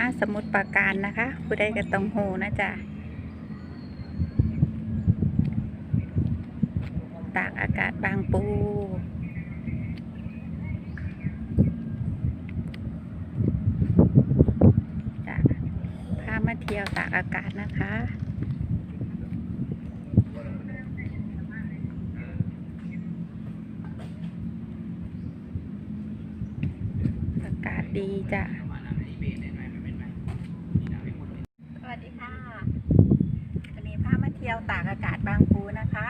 มาสมุดปราการนะคะ ผู้ใดก็ต้องโหนะจ๊ะตากอากาศบางปูจ้ะพามาเที่ยวตากอากาศนะคะอากาศดีจ้ะ สวัสดีค่ะวันนี้พามาเที่ยว ตากอากาศบางปูนะคะ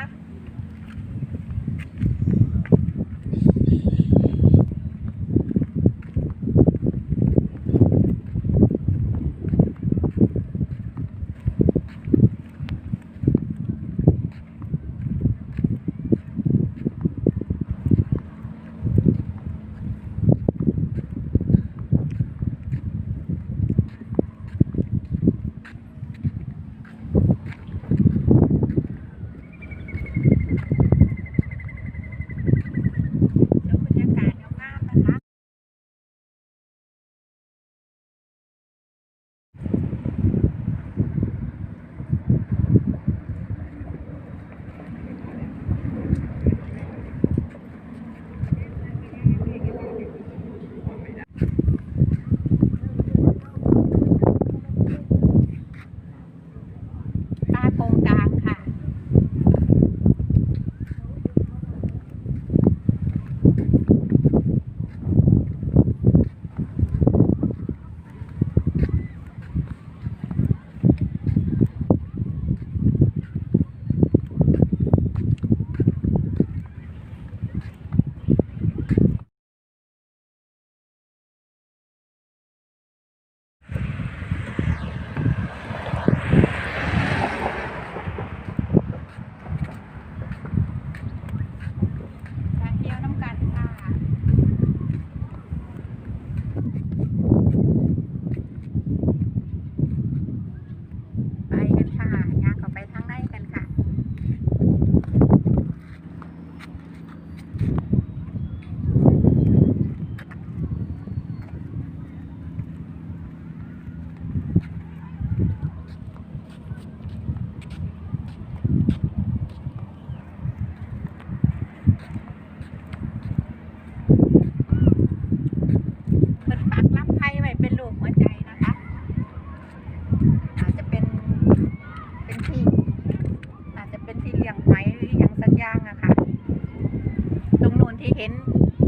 ที่เห็น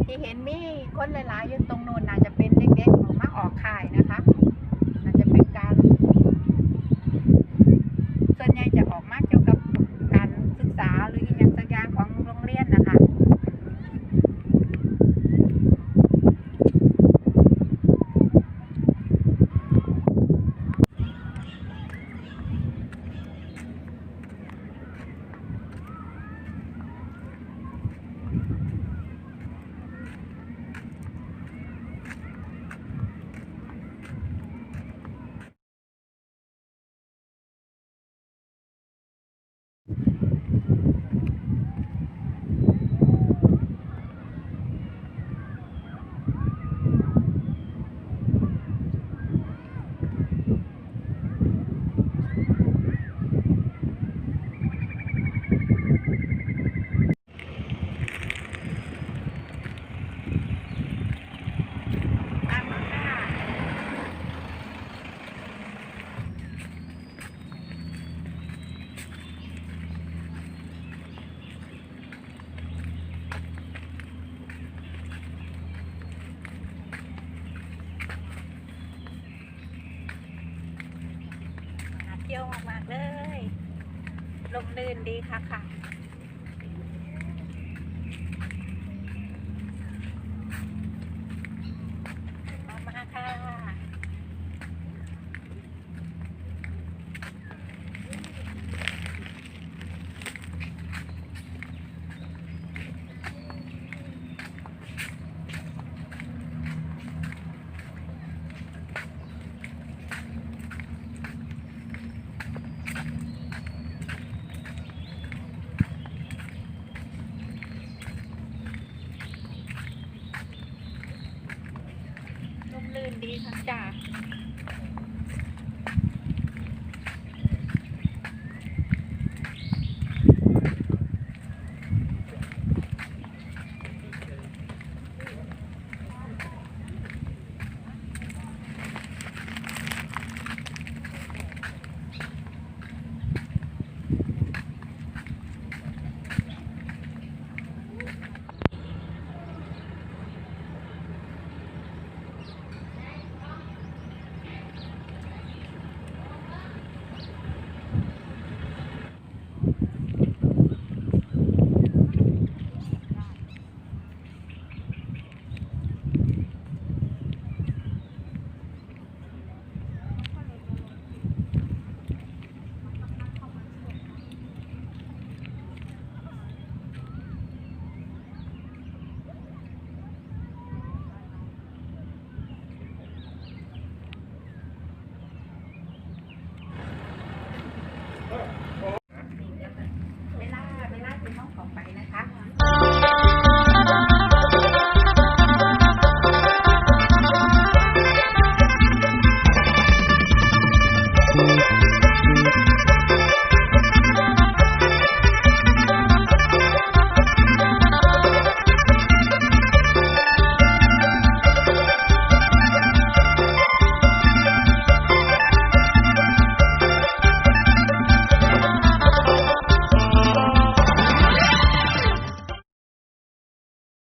ที่เห็นมีคนหลายๆอยู่ตรงนู้นอาจะเป็นเด็กๆออกมาออกข่ายนะคะอาจจะเป็นการส่วนใหญ่จะออกมาเกี่ยวกับการศึกษาหรืออย่างสักอย่างของโรงเรียนนะคะ ตามมาค่ะมา เที่ยวมากๆเลย ลมลื่นดีค่ะค่ะ มามาค่ะ ลื่น ดีค่ะจ้า